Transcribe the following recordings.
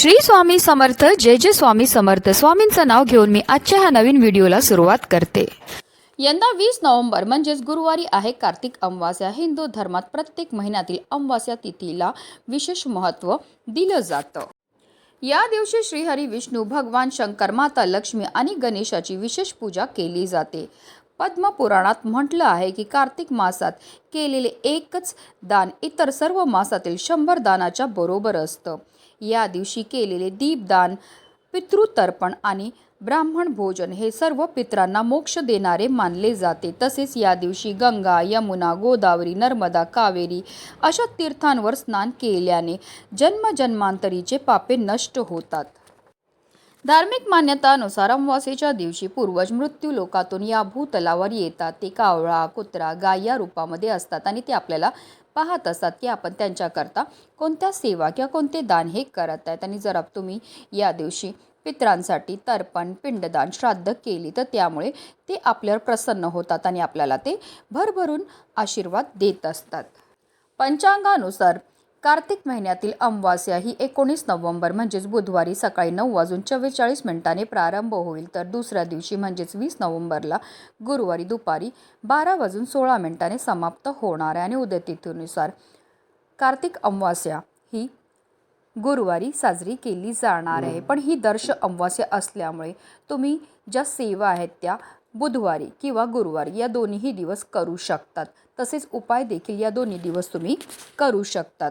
श्री स्वामी समर्थ जय जय स्वामी समर्थ. स्वामींचं नाव घेऊन मी आजच्या ह्या नवीन व्हिडिओला सुरुवात करते. यंदा वीस नोव्हेंबर म्हणजेच गुरुवारी आहे कार्तिक अमावास्या. हिंदू धर्मात प्रत्येक महिन्यातील अमावास्या तिथीला विशेष महत्त्व दिलं जातं. या दिवशी श्रीहरी विष्णू भगवान शंकर माता लक्ष्मी आणि गणेशाची विशेष पूजा केली जाते. पद्मपुराणात म्हटलं आहे की कार्तिक मासात केलेले एकच दान इतर सर्व मासातील शंभर दानाच्या बरोबर असतं. या दिवशी केलेले दीपदान पितृतर्पण आणि ब्राह्मण भोजन हे सर्व पित्रांना मोक्ष देणारे मानले जाते. तसेच या दिवशी गंगा यमुना गोदावरी नर्मदा कावेरी अशा तीर्थांवर स्नान केल्याने जन्मजन्मांतरीचे पापे नष्ट होतात. धार्मिक मान्यतानुसार अमावास्येच्या दिवशी पूर्वज मृत्यू लोकातून या भूतलावर येतात. ते कावळा कुत्रा गाय या रूपामध्ये असतात आणि ते आपल्याला पाहत असतात की आपण त्यांच्याकरता कोणत्या सेवा किंवा कोणते दान हे करत आहेत. आणि जर तुम्ही या दिवशी पित्रांसाठी तर्पण पिंडदान श्राद्ध केली तर त्यामुळे ते आपल्यावर प्रसन्न होतात आणि आपल्याला ते भरभरून आशीर्वाद देत असतात. पंचांगानुसार कार्तिक महिन्यातील अमावास्या ही एकोणीस नोव्हेंबर म्हणजेच बुधवारी सकाळी नऊ वाजून चव्वेचाळीस मिनिटांनी प्रारंभ होईल. तर दुसऱ्या दिवशी म्हणजेच वीस नोव्हेंबरला गुरुवारी दुपारी बारा वाजून सोळा मिनिटाने समाप्त होणार आहे. आणि उदयतिथीनुसार कार्तिक अमावास्या ही गुरुवारी साजरी केली जाणार आहे. पण ही दर्श अमावास्या असल्यामुळे तुम्ही ज्या सेवा आहेत त्या बुधवारी किंवा गुरुवारी या दोन्हीही दिवस करू शकतात. तसेच उपाय देखील या दोन्ही दिवस तुम्ही करू शकतात.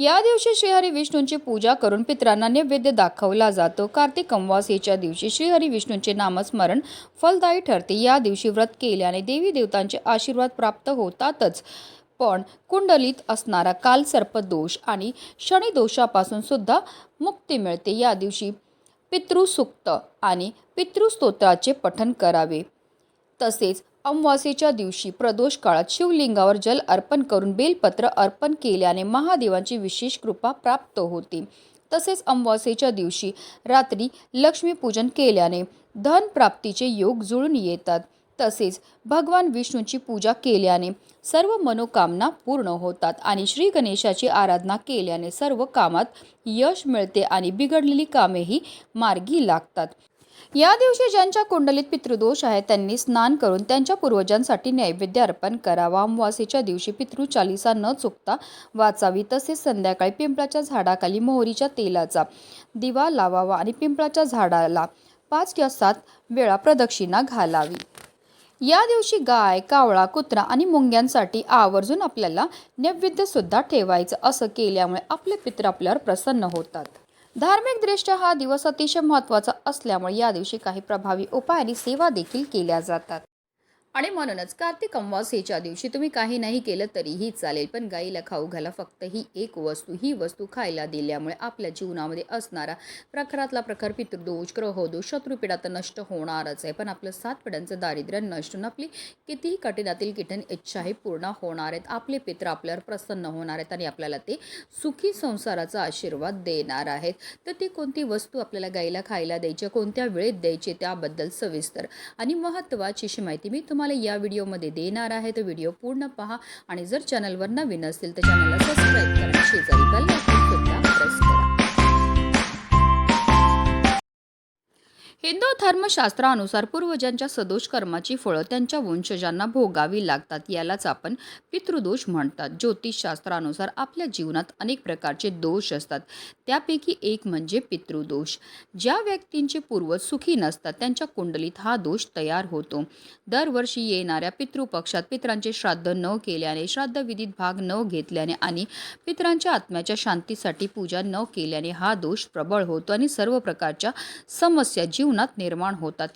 या दिवशी श्रीहरी विष्णूंची पूजा करून पित्रांना नैवेद्य दाखवला जातो. कार्तिक अमावास्येच्या दिवशी श्रीहरी विष्णूंचे नामस्मरण फलदायी ठरते. या दिवशी व्रत केल्याने देवी देवतांचे आशीर्वाद प्राप्त होतातच. पण कुंडलीत असणारा कालसर्पदोष आणि शनिदोषापासून सुद्धा मुक्ती मिळते. या दिवशी पितृसुक्त आणि पितृस्तोत्राचे पठन करावे. तसेच अमावास्येच्या दिवशी प्रदोष काळात शिवलिंगावर जल अर्पण करून बेलपत्र अर्पण केल्याने महादेवांची विशेष कृपा प्राप्त होते. तसेच अमावास्येच्या दिवशी रात्री लक्ष्मीपूजन केल्याने धन प्राप्तीचे योग जुळून येतात. तसेच भगवान विष्णूची पूजा केल्याने सर्व मनोकामना पूर्ण होतात आणि श्री गणेशाची आराधना केल्याने सर्व कामात यश मिळते आणि बिघडलेली कामेही मार्गी लागतात. या दिवशी ज्यांच्या कुंडलीत पितृदोष आहे त्यांनी स्नान करून त्यांच्या पूर्वजांसाठी नैवेद्य अर्पण करावा. अमावासेच्या दिवशी पितृ चालिसा न चुकता वाचावी. तसेच संध्याकाळी पिंपळाच्या झाडाखाली मोहरीच्या तेलाचा दिवा लावावा आणि पिंपळाच्या झाडाला पाच किंवा सात वेळा प्रदक्षिणा घालावी. या दिवशी गाय कावळा कुत्रा आणि मुंग्यांसाठी आवर्जून आपल्याला नैवेद्य सुद्धा ठेवायचं असं केल्यामुळे आपले पित्र आपल्यावर प्रसन्न होतात. धार्मिकदृष्ट्या हा दिवस अतिशय महत्त्वाचा असल्यामुळे या दिवशी काही प्रभावी उपाय आणि सेवा देखील केल्या जातात. आणि म्हणूनच कार्तिक अमावास्येच्या दिवशी तुम्ही काही नाही केलं तरीही चालेल पण गाईला खाऊ घाला. फक्त ही एक वस्तू ही वस्तू खायला दिल्यामुळे आपल्या जीवनामध्ये असणारा प्रखरातला प्रखर पितृदोष ग्रहदोष शत्रुपिडा तर नष्ट होणारच आहे. पण आपलं सात पिढ्यांचं दारिद्र्य नष्ट होऊन आपली कितीही कठीणातील किटन इच्छा हे पूर्ण होणार आहेत. आपले पित्र आपल्यावर प्रसन्न होणार आहेत आणि आपल्याला ते सुखी संसाराचा आशीर्वाद देणार आहेत. तर ती कोणती वस्तू आपल्याला गाईला खायला द्यायची कोणत्या वेळेत द्यायची त्याबद्दल सविस्तर आणि महत्त्वाची अशी माहिती मी तुम्हाला या व्हिडिओमध्ये देणार आहे तर व्हिडिओ पूर्ण पहा. आणि जर चॅनलवर नवीन असतील तर चॅनलला सबस्क्राईब करा. शेजारी बेल हिंदू धर्मशास्त्रानुसार पूर्वजांच्या सदोष कर्माची फळं त्यांच्या वंशजांना भोगावी लागतात यालाच आपण पितृदोष म्हणतात. ज्योतिषशास्त्रानुसार आपल्या जीवनात अनेक प्रकारचे दोष असतात. त्यापैकी एक म्हणजे पितृदोष. ज्या व्यक्तींचे पूर्वज सुखी नसतात त्यांच्या कुंडलीत हा दोष तयार होतो. दरवर्षी येणाऱ्या पितृपक्षात पित्रांचे श्राद्ध न केल्याने श्राद्धविधीत भाग न घेतल्याने आणि पित्रांच्या आत्म्याच्या शांतीसाठी पूजा न केल्याने हा दोष प्रबळ होतो आणि सर्व प्रकारच्या समस्या जीव जीवनात निर्माण होतात.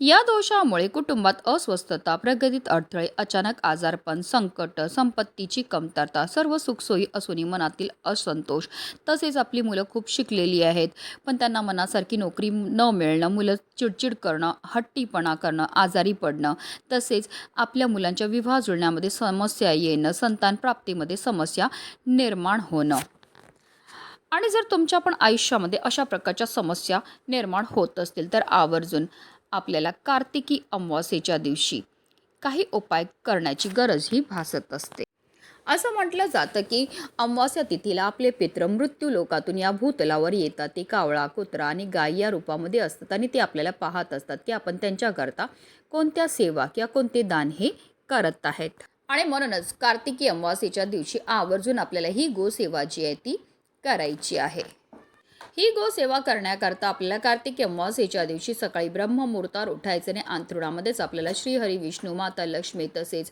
या दोषामुळे कुटुंबात अस्वस्थता प्रगतीत अडथळे अचानक आजारपण संकट संपत्तीची कमतरता सर्व सुखसोयी असूनही मनातील असंतोष तसेच आपली मुलं खूप शिकलेली आहेत. पण त्यांना मनासारखी नोकरी न मिळणं मुलं चिडचिड करणं हट्टीपणा करणं आजारी पडणं तसेच आपल्या मुलांच्या विवाह जुळण्यामध्ये समस्या येणं संतान प्राप्तीमध्ये समस्या निर्माण होणं. आणि जर तुमच्या पण आयुष्यामध्ये अशा प्रकारच्या समस्या निर्माण होत असतील तर आवर्जून आपल्याला कार्तिकी अमावास्येच्या दिवशी काही उपाय करण्याची गरजही भासत असते. असं म्हटलं जातं की अमावस्या तिथीला आपले पित्र मृत्यू लोकातून या भूतलावर येतात. ते कावळा कुत्रा आणि गाय या रूपामध्ये असतात आणि ते आपल्याला पाहत असतात की आपण त्यांच्याकरता कोणत्या सेवा किंवा कोणते दान हे करत आहेत. आणि म्हणूनच कार्तिकी अमावस्येच्या दिवशी आवर्जून आपल्याला ही गोसेवा जी आहे ती करायची आहे. ही गोसेवा करण्याकरता आपल्याला कार्तिकी अमावस्येच्या दिवशी सकाळी ब्रह्ममुहूर्तावर उठायचं आणि अंथरुणामध्येच आपल्याला श्रीहरी विष्णू माता लक्ष्मी तसेच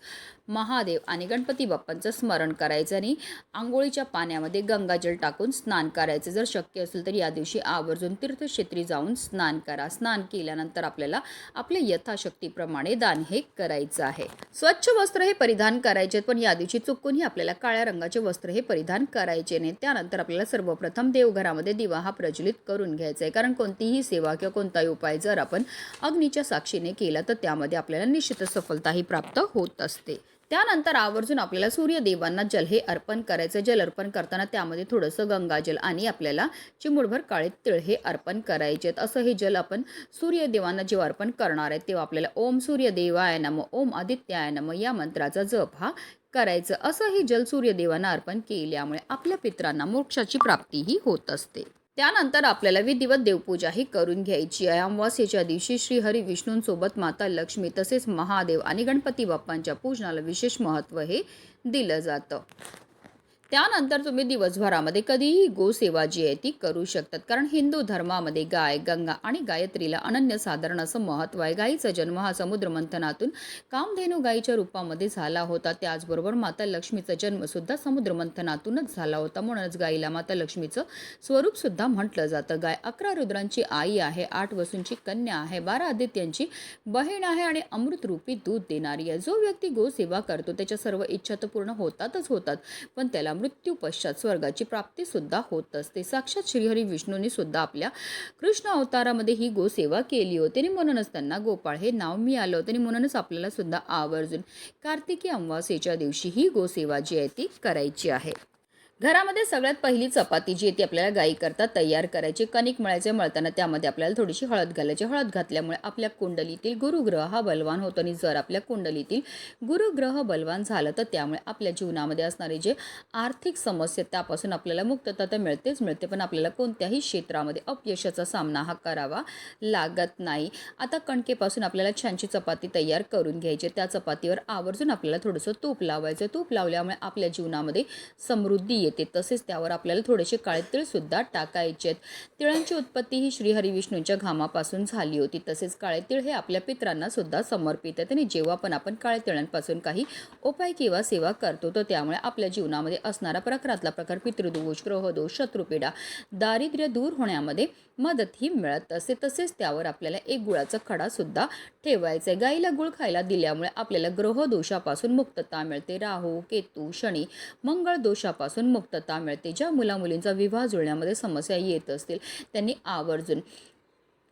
महादेव आणि गणपती बाप्पांचं स्मरण करायचं आणि आंघोळीच्या पाण्यामध्ये गंगाजल टाकून स्नान करायचं. जर शक्य असेल तर या दिवशी आवर्जून तीर्थक्षेत्री जाऊन स्नान करा. स्नान केल्यानंतर आपल्याला आपल्या यथाशक्तीप्रमाणे दान हे करायचं आहे. स्वच्छ वस्त्र हे परिधान करायचे पण या दिवशी चुकूनही आपल्याला काळ्या रंगाचे वस्त्र हे परिधान करायचे नाही. त्यानंतर आपल्याला सर्वप्रथम देवघरामध्ये दिवा हा प्रज्वलित करून घ्यायचा आहे. कारण कोणतीही सेवा किंवा कोणताही उपाय जर आपण अग्नीच्या साक्षीने केला तर त्यामध्ये आपल्याला निश्चित सफलताही प्राप्त होत असते. त्यानंतर आवर्जून आपल्याला सूर्यदेवांना जल हे अर्पण करायचं जल अर्पण करताना त्यामध्ये थोडंसं गंगाजल आणि आपल्याला चिमुडभर काळे तिळ हे अर्पण करायचे आहेत. असं हे जल आपण सूर्यदेवांना जेव्हा अर्पण करणार आहे तेव्हा आपल्याला ओम सूर्यदेवाय नम ओम आदित्याय नम या मंत्राचा जप हा करायचं. असं हे जल सूर्यदेवांना अर्पण केल्यामुळे आपल्या पित्रांना मोक्षाची प्राप्तीही होत असते. त्यानंतर आपल्याला विधिवत देवपूजाही करून घ्यायची आहे. अमावास्येच्या दिवशी श्रीहरी विष्णूंसोबत माता लक्ष्मी तसेच महादेव आणि गणपती बाप्पांच्या पूजनाला विशेष महत्त्व हे दिलं जातं. त्यानंतर तुम्ही दिवसभरामध्ये कधीही गोसेवा जी आहे ती करू शकतात. कारण हिंदू धर्मामध्ये गाय गंगा आणि गायत्रीला अनन्यसाधारण असं महत्त्व आहे. गायीचा जन्म हा समुद्र मंथनातून कामधेनू गायीच्या रूपामध्ये झाला होता. त्याचबरोबर माता लक्ष्मीचा जन्मसुद्धा समुद्र मंथनातूनच झाला होता. म्हणूनच गायीला माता लक्ष्मीचं स्वरूपसुद्धा म्हटलं जातं. गाय अकरा रुद्रांची आई आहे आठ वसूंची कन्या आहे बारा आदित्यांची बहीण आहे आणि अमृतरूपी दूध देणारी आहे. जो व्यक्ती गोसेवा करतो त्याच्या सर्व इच्छा तर पूर्ण होतातच होतात. पण त्याला मृत्यूपश्चात स्वर्गाची प्राप्ती सुद्धा होत असते. साक्षात श्रीहरी विष्णूंनी सुद्धा आपल्या कृष्ण अवतारामध्ये ही गोसेवा केली होती. आणि म्हणूनच त्यांना गोपाळ हे नाव मिळालं होतं. आणि म्हणूनच आपल्याला सुद्धा आवर्जून कार्तिकी अमावास्येच्या दिवशी ही गोसेवा जी आहे ती करायची आहे. घरामध्ये सगळ्यात पहिली चपाती जी आहे ती आपल्याला गाई करता तयार करायची. कणिक मळायचे मळताना त्यामध्ये आपल्याला थोडीशी हळद घालायची. हळद घातल्यामुळे आपल्या कुंडलीतील गुरुग्रह हा बलवान होतो आणि जर आपल्या कुंडलीतील गुरुग्रह बलवान झालं तर त्यामुळे आपल्या जीवनामध्ये असणारे जे आर्थिक समस्या त्यापासून आपल्याला मुक्तता तर मिळतेच मिळते पण आपल्याला कोणत्याही क्षेत्रामध्ये अपयशाचा सामना हा करावा लागत नाही. आता कणकेपासून आपल्याला छानशी चपाती तयार करून घ्यायची. त्या चपातीवर आवर्जून आपल्याला थोडंसं तूप लावायचं. तूप लावल्यामुळे आपल्या जीवनामध्ये समृद्धी येते तसेच त्यावर आपल्याला थोडेसे काळे तिळसुद्धा टाकायचे आहेत. तिळांची उत्पत्ती ही श्रीहरी विष्णूंच्या घामापासून झाली होती. तसेच काळे तिळ हे आपल्या पित्रांना सुद्धा समर्पित आहेत. आणि जेव्हा पण आपण काळे तिळांपासून काही उपाय किंवा सेवा करतो तर त्यामुळे आपल्या जीवनामध्ये असणारा प्रकारातला प्रकार पितृदोष ग्रहदोष शत्रुपीडा दारिद्र्य दूर होण्यामध्ये मदतही मिळत असते तसेच त्यावर आपल्याला एक गुळाचा खडासुद्धा ठेवायचा आहे गाईला गुळ खायला दिल्यामुळे आपल्याला ग्रहदोषापासून मुक्तता मिळते. राहू केतू शनी मंगळ दोषापासून मुक्तता मिळते. ज्या मुलामुलींचा विवाह जुळण्यामध्ये समस्या येत असतील त्यांनी आवर्जून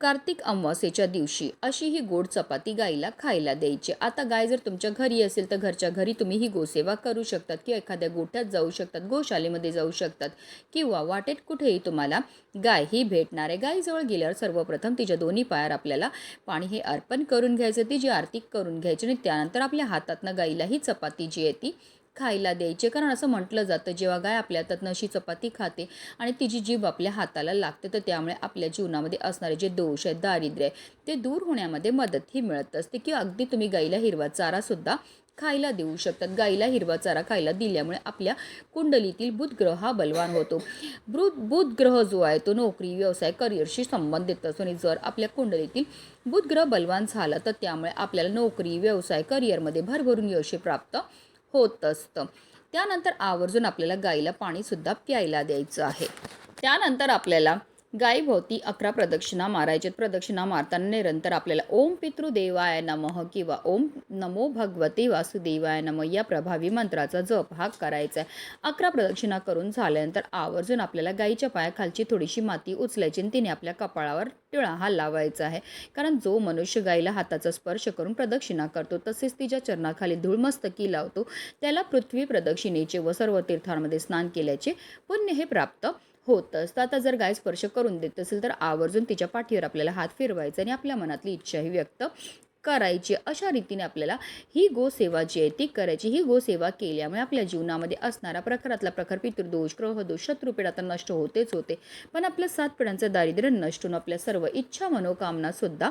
कार्तिक अमावस्येच्या दिवशी अशी ही गोड चपाती गाईला खायला द्यायची. आता गाय जर तुमच्या घरी असेल तर घरच्या घरी तुम्ही ही गोसेवा करू शकतात किंवा एखाद्या गोठ्यात जाऊ शकतात गोशालेमध्ये जाऊ शकतात किंवा वाटेत कुठेही तुम्हाला गाय ही भेटणार आहे. गायीजवळ गेल्यावर सर्वप्रथम तिच्या दोन्ही पायावर आपल्याला पाणी हे अर्पण करून घ्यायचं. तिची आरती करून घ्यायची आणि त्यानंतर आपल्या हातातनं गाईला ही चपाती जी आहे ती खायला द्यायचे. कारण असं म्हटलं जातं जेव्हा गाय आपल्या हातातनं अशी चपाती खाते आणि तिची जीभ आपल्या हाताला लागते तर त्यामुळे आपल्या जीवनामध्ये असणारे जे दोष आहेत दारिद्र्य आहे ते दूर होण्यामध्ये मदतही मिळत असते. किंवा अगदी तुम्ही गाईला हिरवा चारासुद्धा खायला देऊ शकतात. गाईला हिरवा चारा खायला दिल्यामुळे आपल्या कुंडलीतील बुधग्रह हा बलवान होतो. बुध बुधग्रह जो आहे तो नोकरी व्यवसाय करिअरशी संबंधित असतो. आणि जर आपल्या कुंडलीतील बुधग्रह बलवान झाला तर त्यामुळे आपल्याला नोकरी व्यवसाय करिअरमध्ये भरभरून यश प्राप्त होत असतं. त्यानंतर आवर्जून आपल्याला गाईला पाणीसुद्धा प्यायला द्यायचं आहे. त्यानंतर आपल्याला गायीभोवती अकरा प्रदक्षिणा मारायच्यात प्रदक्षिणा मारताना निरंतर आपल्याला ओम पितृदेवाय नमः किंवा ओम नमो भगवते वासुदेवाय नम या प्रभावी मंत्राचा जप हा करायचा आहे अकरा प्रदक्षिणा करून झाल्यानंतर आवर्जून आपल्याला गाईच्या पायाखालची थोडीशी माती उचलायची आणि तिने आपल्या कपाळावर टिळा हा लावायचा आहे. कारण जो मनुष्य गाईला हाताचा स्पर्श करून प्रदक्षिणा करतो तसेच तिच्या चरणाखाली धूळमस्तकी लावतो. त्याला पृथ्वी प्रदक्षिणेचे व सर्व तीर्थांमध्ये स्नान केल्याचे पुण्य हे प्राप्त होत असतं. आता जर गाय स्पर्श करून देत असेल तर आवर्जून तिच्या पाठीवर आपल्याला हात फिरवायचा आणि आपल्या मनातली इच्छाही व्यक्त करायची. अशा रीतीने आपल्याला ही गोसेवा जी आहे ती करायची. ही गोसेवा केल्यामुळे आपल्या जीवनामध्ये असणारा प्रखरातला प्रखर पितृदोष ग्रहदोष शत्रुपीडा तर नष्ट होतेच होते. पण आपल्या सात पिढ्यांचं दारिद्र्य नष्ट होऊन आपल्या सर्व इच्छा मनोकामना सुद्धा